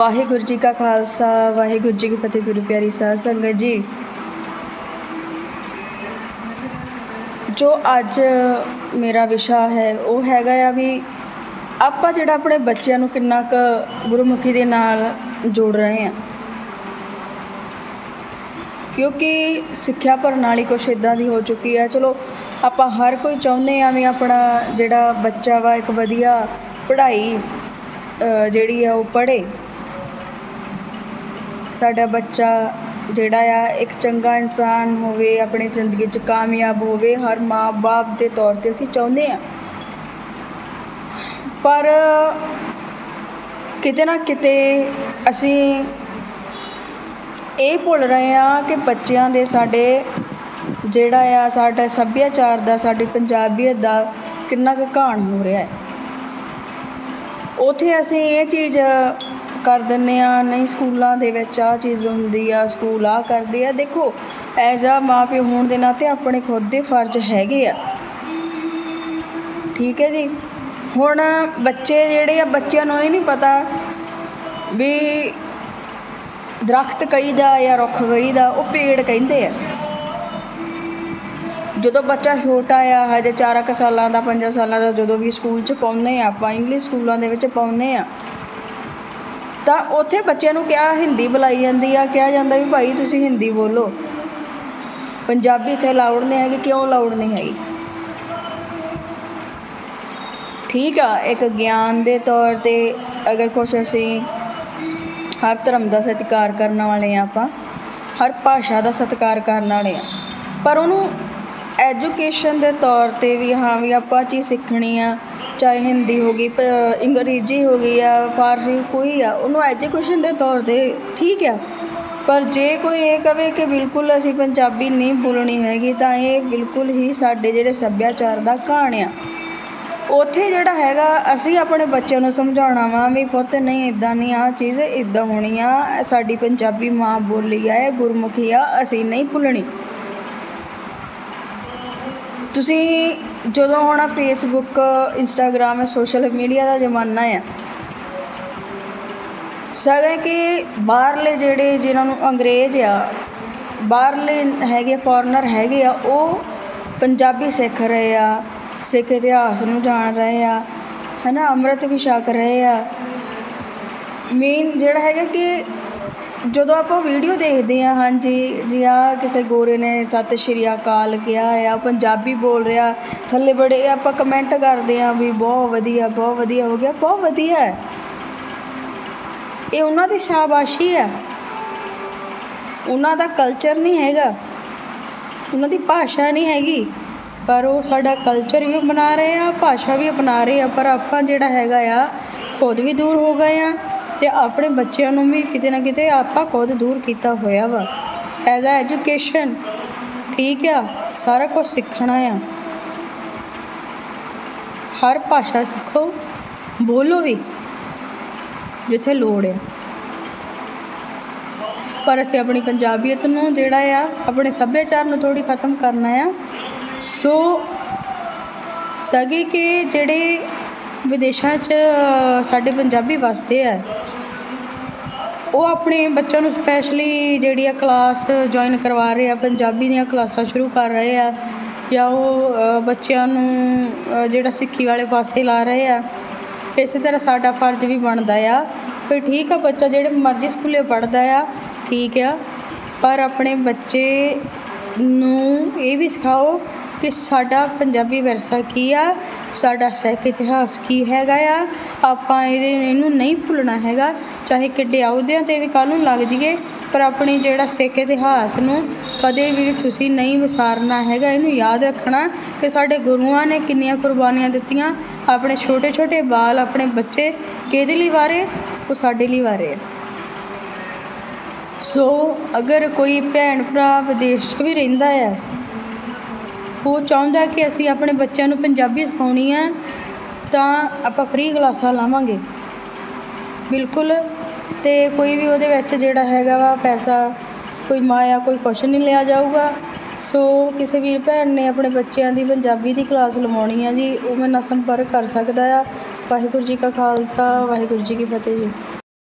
ਵਾਹਿਗੁਰੂ ਜੀ ਕਾ ਖਾਲਸਾ, ਵਾਹਿਗੁਰੂ ਜੀ ਕੀ ਫਤਿਹ, ਗੁਰੂ ਪਿਆਰੀ ਸਾਧ ਸੰਗਤ ਜੀ। ਜੋ ਅੱਜ ਮੇਰਾ ਵਿਸ਼ਾ ਹੈ, ਉਹ ਹੈਗਾ ਆ ਵੀ ਆਪਾਂ ਜਿਹੜਾ ਆਪਣੇ ਬੱਚਿਆਂ ਨੂੰ ਕਿੰਨਾ ਕੁ ਗੁਰਮੁਖੀ ਦੇ ਨਾਲ ਜੋੜ ਰਹੇ ਹਾਂ ਕਿਉਂਕਿ ਸਿੱਖਿਆ ਪ੍ਰਣਾਲੀ ਕੁਛ ਇੱਦਾਂ ਦੀ ਹੋ ਚੁੱਕੀ ਹੈ ਚਲੋ ਆਪਾਂ ਹਰ ਕੋਈ ਚਾਹੁੰਦੇ ਆ ਵੀ ਆਪਣਾ ਜਿਹੜਾ ਬੱਚਾ ਵਾ ਇੱਕ ਵਧੀਆ ਪੜ੍ਹਾਈ ਜਿਹੜੀ ਆ ਉਹ ਪੜ੍ਹੇ। ਸਾਡਾ ਬੱਚਾ ਜਿਹੜਾ ਆ, ਇੱਕ ਚੰਗਾ ਇਨਸਾਨ ਹੋਵੇ, ਆਪਣੀ ਜ਼ਿੰਦਗੀ 'ਚ ਕਾਮਯਾਬ ਹੋਵੇ, ਹਰ ਮਾਂ ਬਾਪ ਦੇ ਤੌਰ 'ਤੇ ਅਸੀਂ ਚਾਹੁੰਦੇ ਹਾਂ ਪਰ ਕਿਤੇ ਨਾ ਕਿਤੇ ਅਸੀਂ ਇਹ ਭੁੱਲ ਰਹੇ ਹਾਂ ਕਿ ਬੱਚਿਆਂ ਦੇ ਸਾਡੇ ਜਿਹੜਾ ਆ, ਸਾਡਾ ਸੱਭਿਆਚਾਰ ਦਾ, ਸਾਡੀ ਪੰਜਾਬੀਅਤ ਦਾ ਕਿੰਨਾ ਕੁ ਘਾਣ ਹੋ ਰਿਹਾ ਹੈ। ਉੱਥੇ ਅਸੀਂ ਇਹ ਚੀਜ਼ ਕਰ ਦਿੰਦੇ ਆ ਨਹੀਂ, ਸਕੂਲਾਂ ਦੇ ਵਿੱਚ ਆਹ ਚੀਜ਼ ਹੁੰਦੀ ਆ, ਸਕੂਲ ਆਹ ਕਰਦੇ ਆ। ਦੇਖੋ, ਐਜ਼ ਆ ਮਾਂ ਪਿਓ ਹੋਣ ਦੇ ਨਾਤੇ ਆਪਣੇ ਖੁਦ ਦੇ ਫਰਜ਼ ਹੈਗੇ ਆ। ਠੀਕ ਹੈ ਜੀ? ਹੁਣ ਬੱਚੇ ਜਿਹੜੇ ਆ, ਬੱਚਿਆਂ ਨੂੰ ਇਹ ਨਹੀਂ ਪਤਾ ਵੀ ਦਰਖਤ ਕਹੀਦਾ ਜਾਂ ਰੁੱਖ ਕਹੀਦਾ ਉਹ ਪੇੜ ਕਹਿੰਦੇ ਆ। ਜਦੋਂ ਬੱਚਾ ਛੋਟਾ ਆ, ਹਜੇ 4 ਕੁ ਸਾਲਾਂ ਦਾ 5 ਸਾਲਾਂ ਦਾ, ਜਦੋਂ ਵੀ ਸਕੂਲ 'ਚ ਪਾਉਂਦੇ ਆ, ਆਪਾਂ ਇੰਗਲਿਸ਼ ਸਕੂਲਾਂ ਦੇ ਵਿੱਚ ਪਾਉਂਦੇ ਆ। ਤਾਂ ਉੱਥੇ ਬੱਚਿਆਂ ਨੂੰ ਕਿਹਾ ਹਿੰਦੀ ਬੁਲਾਈ ਜਾਂਦੀ ਆ? ਕਿਹਾ ਜਾਂਦਾ ਵੀ ਭਾਈ ਤੁਸੀਂ ਹਿੰਦੀ ਬੋਲੋ। ਪੰਜਾਬੀ ਇੱਥੇ ਅਲਾਊਡ ਨਹੀਂ ਹੈਗੀ, ਕਿਉਂ ਅਲਾਊਡ ਨਹੀਂ ਹੈਗੀ? ਠੀਕ ਆ, ਇੱਕ ਗਿਆਨ ਦੇ ਤੌਰ 'ਤੇ ਅਗਰ ਕੁਛ ਅਸੀਂ ਹਰ ਧਰਮ ਦਾ ਸਤਿਕਾਰ ਕਰਨ ਵਾਲੇ ਆ ਆਪਾਂ, ਹਰ ਭਾਸ਼ਾ ਦਾ ਸਤਿਕਾਰ ਕਰਨ ਵਾਲੇ ਆ। ਪਰ ਉਹਨੂੰ ਐਜੂਕੇਸ਼ਨ ਦੇ ਤੌਰ 'ਤੇ ਵੀ ਹਾਂ ਵੀ ਆਪਾਂ ਚੀਜ਼ ਸਿੱਖਣੀ ਆ। ਚਾਹੇ ਹਿੰਦੀ ਹੋ ਗਈ ਅੰਗਰੇਜ਼ੀ ਹੋ ਗਈ ਆ ਫਾਰਸੀ ਕੋਈ ਆ, ਉਹਨੂੰ ਐਜੂਕੇਸ਼ਨ ਦੇ ਤੌਰ 'ਤੇ ਠੀਕ ਆ। ਪਰ ਜੇ ਕੋਈ ਇਹ ਕਵੇ ਕਿ ਬਿਲਕੁਲ ਅਸੀਂ ਪੰਜਾਬੀ ਨਹੀਂ ਬੋਲਣੀ ਹੈਗੀ, ਤਾਂ ਇਹ ਬਿਲਕੁਲ ਹੀ ਸਾਡੇ ਜਿਹੜੇ ਸੱਭਿਆਚਾਰ ਦਾ ਘਾਣ ਆ। ਉੱਥੇ ਜਿਹੜਾ ਹੈਗਾ, ਅਸੀਂ ਆਪਣੇ ਬੱਚਿਆਂ ਨੂੰ ਸਮਝਾਉਣਾ ਵਾ ਵੀ ਪੁੱਤ ਨਹੀਂ ਇਦਾਂ ਨਹੀਂ ਆ ਚੀਜ਼ ਇਦਾਂ ਹੋਣੀ ਆ, ਸਾਡੀ ਪੰਜਾਬੀ ਮਾਂ ਬੋਲੀ ਆ, ਇਹ ਗੁਰਮੁਖੀ ਆ, ਅਸੀਂ ਨਹੀਂ ਭੁੱਲਣੀ। ਤੁਸੀਂ ਜਦੋਂ ਹੁਣ ਫੇਸਬੁੱਕ ਇੰਸਟਾਗ੍ਰਾਮ ਸੋਸ਼ਲ ਮੀਡੀਆ ਦਾ ਜ਼ਮਾਨਾ ਆ ਸਗੇ ਕਿ ਬਾਹਰਲੇ ਜਿਹੜੇ ਜਿਨ੍ਹਾਂ ਨੂੰ ਅੰਗਰੇਜ਼ ਆ, ਬਾਹਰਲੇ ਹੈਗੇ ਫੋਰਨਰ ਹੈਗੇ ਆ, ਉਹ ਪੰਜਾਬੀ ਸਿੱਖ ਰਹੇ ਆ, ਸਿੱਖ ਇਤਿਹਾਸ ਨੂੰ ਜਾਣ ਰਹੇ ਆ ਹੈ ਨਾ ਅੰਮ੍ਰਿਤ ਵੀ ਛਕ ਰਹੇ ਆ। ਮੇਨ ਜਿਹੜਾ ਹੈਗਾ ਕਿ ਜਦੋਂ ਆਪਾਂ ਵੀਡੀਓ ਦੇਖਦੇ ਹਾਂ, ਹਾਂਜੀ, ਜੀ ਆ ਕਿਸੇ ਗੋਰੇ ਨੇ ਸਤਿ ਸ਼੍ਰੀ ਅਕਾਲ ਕਿਹਾ ਆ ਪੰਜਾਬੀ ਬੋਲ ਰਿਹਾ, ਥੱਲੇ ਬੜੇ ਆਪਾਂ ਕਮੈਂਟ ਕਰਦੇ ਹਾਂ ਵੀ ਬਹੁਤ ਵਧੀਆ ਬਹੁਤ ਵਧੀਆ ਹੋ ਗਿਆ, ਬਹੁਤ ਵਧੀਆ ਹੈ। ਇਹ ਉਹਨਾਂ ਦੀ ਸ਼ਾਬਾਸ਼ੀ ਆ ਉਹਨਾਂ ਦਾ ਕਲਚਰ ਨਹੀਂ ਹੈਗਾ, ਉਹਨਾਂ ਦੀ ਭਾਸ਼ਾ ਨਹੀਂ ਹੈਗੀ, ਪਰ ਉਹ ਸਾਡਾ ਕਲਚਰ ਵੀ ਅਪਣਾ ਰਹੇ ਆ, ਭਾਸ਼ਾ ਵੀ ਅਪਣਾ ਰਹੇ ਆ, ਪਰ ਆਪਾਂ ਜਿਹੜਾ ਹੈਗਾ ਆ, ਖੁਦ ਵੀ ਦੂਰ ਹੋ ਗਏ ਆ। ਤੇ ਆਪਣੇ ਬੱਚਿਆਂ ਨੂੰ ਵੀ ਕਿਤੇ ਨਾ ਕਿਤੇ ਆਪਾਂ ਖੁਦ ਦੂਰ ਕੀਤਾ ਹੋਇਆ ਵਾ। ਐਜ਼ ਆ ਐਜੂਕੇਸ਼ਨ ਠੀਕ ਆ, ਸਾਰਾ ਕੁਝ ਸਿੱਖਣਾ ਆ। ਹਰ ਭਾਸ਼ਾ ਸਿੱਖੋ, ਬੋਲੋ ਵੀ, ਜਿੱਥੇ ਲੋੜ ਆ। ਪਰ ਅਸੀਂ ਆਪਣੀ ਪੰਜਾਬੀਅਤ ਨੂੰ ਜਿਹੜਾ ਆ, ਆਪਣੇ ਸੱਭਿਆਚਾਰ ਨੂੰ ਥੋੜੀ ਖਤਮ ਕਰਨਾ ਆ। ਸੋ ਸਗੇ ਕਿ ਜਿਹੜੇ ਵਿਦੇਸ਼ਾਂ 'ਚ ਸਾਡੇ ਪੰਜਾਬੀ ਵੱਸਦੇ ਆ। ਉਹ ਆਪਣੇ ਬੱਚਿਆਂ ਨੂੰ ਸਪੈਸ਼ਲੀ ਜਿਹੜੀ ਆ ਕਲਾਸ ਜੁਆਇਨ ਕਰਵਾ ਰਹੇ ਆ, ਪੰਜਾਬੀ ਦੀਆਂ ਕਲਾਸਾਂ ਸ਼ੁਰੂ ਕਰ ਰਹੇ ਆ ਜਾਂ ਉਹ ਬੱਚਿਆਂ ਨੂੰ ਜਿਹੜਾ ਸਿੱਖੀ ਵਾਲੇ ਪਾਸੇ ਲਾ ਰਹੇ ਆ। ਇਸੇ ਤਰ੍ਹਾਂ ਸਾਡਾ ਫਰਜ਼ ਵੀ ਬਣਦਾ ਆ। ਵੀ ਠੀਕ ਆ ਬੱਚਾ, ਜਿਹੜੇ ਮਰਜ਼ੀ ਸਕੂਲੇ ਪੜ੍ਹਦਾ ਆ, ਠੀਕ ਆ। ਪਰ ਆਪਣੇ ਬੱਚੇ ਨੂੰ ਇਹ ਵੀ ਸਿਖਾਓ ਕਿ ਸਾਡਾ ਪੰਜਾਬੀ ਵਿਰਸਾ ਕੀ ਆ ਸਾਡਾ ਸਿੱਖ ਇਤਿਹਾਸ ਕੀ ਹੈਗਾ ਆ? ਆਪਾਂ ਇਹਦੇ, ਇਹਨੂੰ ਨਹੀਂ ਭੁੱਲਣਾ ਹੈਗਾ। ਚਾਹੇ ਕਿੱਡੇ ਅਹੁਦਿਆਂ 'ਤੇ ਵੀ ਕੱਲ੍ਹ ਨੂੰ ਲੱਗ ਜਾਈਏ, ਪਰ ਆਪਣੀ ਜਿਹੜਾ ਸਿੱਖ ਇਤਿਹਾਸ ਨੂੰ ਕਦੇ ਵੀ ਤੁਸੀਂ ਨਹੀਂ ਵਿਸਾਰਨਾ ਹੈਗਾ, ਇਹਨੂੰ ਯਾਦ ਰੱਖਣਾ ਕਿ ਸਾਡੇ ਗੁਰੂਆਂ ਨੇ ਕਿੰਨੀਆਂ ਕੁਰਬਾਨੀਆਂ ਦਿੱਤੀਆਂ। ਆਪਣੇ ਛੋਟੇ ਛੋਟੇ ਬਾਲ, ਆਪਣੇ ਬੱਚੇ ਕਿਹਦੇ ਲਈ ਵਾਰੇ? ਉਹ ਸਾਡੇ ਲਈ ਵਾਰੇ ਆ। ਸੋ, ਅਗਰ ਕੋਈ ਭੈਣ ਭਰਾ ਵਿਦੇਸ਼ 'ਚ ਵੀ ਰਹਿੰਦਾ ਆ ਉਹ ਚਾਹੁੰਦਾ ਕਿ ਅਸੀਂ ਆਪਣੇ ਬੱਚਿਆਂ ਨੂੰ ਪੰਜਾਬੀ ਸਿਖਾਉਣੀ ਹੈ, ਤਾਂ ਆਪਾਂ ਫ੍ਰੀ ਕਲਾਸਾਂ ਲਾਵਾਂਗੇ। ਬਿਲਕੁਲ, ਤੇ ਕੋਈ ਵੀ ਉਹਦੇ ਵਿੱਚ ਜਿਹੜਾ ਹੈਗਾ ਵਾ ਪੈਸਾ, ਕੋਈ ਮਾਇਆ, ਕੋਈ ਕੁਛ ਨਹੀਂ ਲਿਆ ਜਾਊਗਾ। ਸੋ ਕਿਸੇ ਵੀਰ ਭੈਣ ਨੇ ਆਪਣੇ ਬੱਚਿਆਂ ਦੀ ਪੰਜਾਬੀ ਦੀ ਕਲਾਸ ਲਵਾਉਣੀ ਆ ਜੀ, ਉਹ ਮੇਰੇ ਨਾਲ ਸੰਪਰਕ ਕਰ ਸਕਦਾ ਆ। ਵਾਹਿਗੁਰੂ ਜੀ ਕਾ ਖਾਲਸਾ, ਵਾਹਿਗੁਰੂ ਜੀ ਕੀ ਫਤਿਹ ਜੀ।